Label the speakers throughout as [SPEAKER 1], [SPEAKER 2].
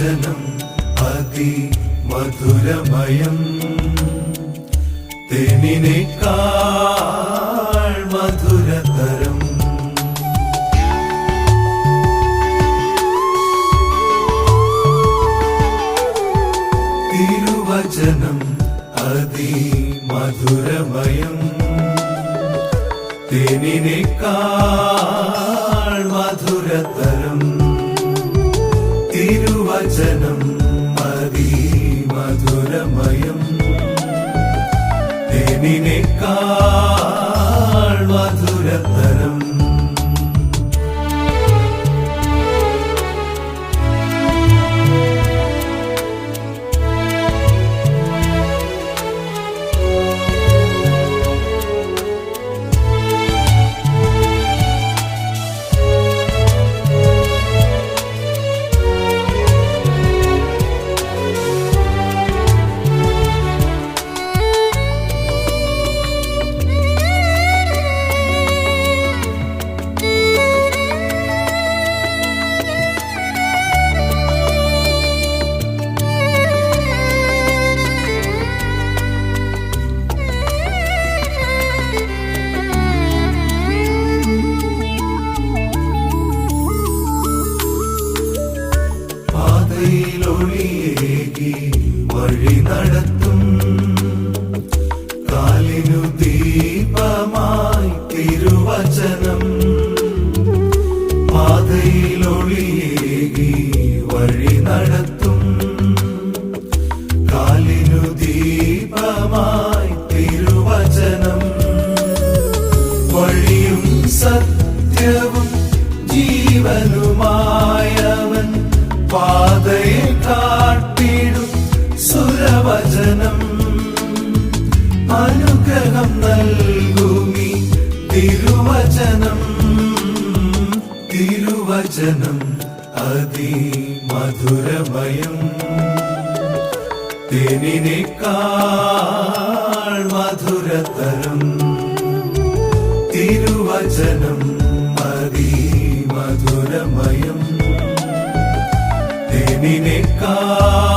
[SPEAKER 1] തിരുവചനം അതി മധുരമയം തേനിനേക്കാൾ മധുരതരം. തിരുവചനം അതി മധുരമയം തേനിനേക്കാൾ തേനിനേക്കാൾ വഴി നടത്തും. കാലിനു ദീപമായി തിരുവചനം. പാതയിലൊളിയേകി വഴി നടത്തും. കാലിനു ദീപമായി തിരുവചനം. വഴിയും സത്യവും ജീവനുമായവൻ പാതയിൽ കാട്ടിടും തിരുവചനം തിരുവചനം അതിമധുരമയം. തേനിനേക്കാൾ മധുരതരം തിരുവചനം അതിമധുരമയം. തേനിനേക്കാൾ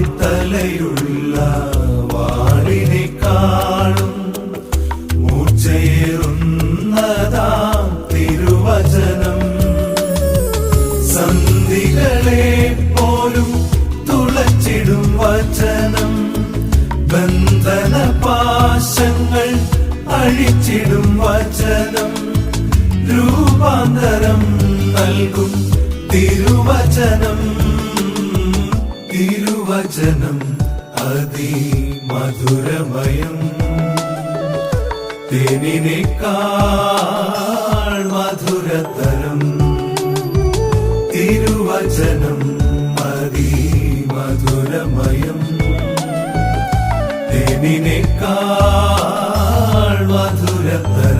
[SPEAKER 1] തലയുള്ള കാണും. മൂച്ചയേറുന്നതാം തിരുവചനം. സന്ധികളെ പോലും തുളച്ചിടും വചനം. ബന്ധന പാശങ്ങൾ അഴിച്ചിടും വചനം. രൂപാന്തരം നൽകും തിരുവചനം. വചനം അതിമധുരമയം. തേനിനേക്കാൾ മധുരതരം തിരുവചനം അതിമധുരമയം. തേനിനേക്കാൾ മധുരതരം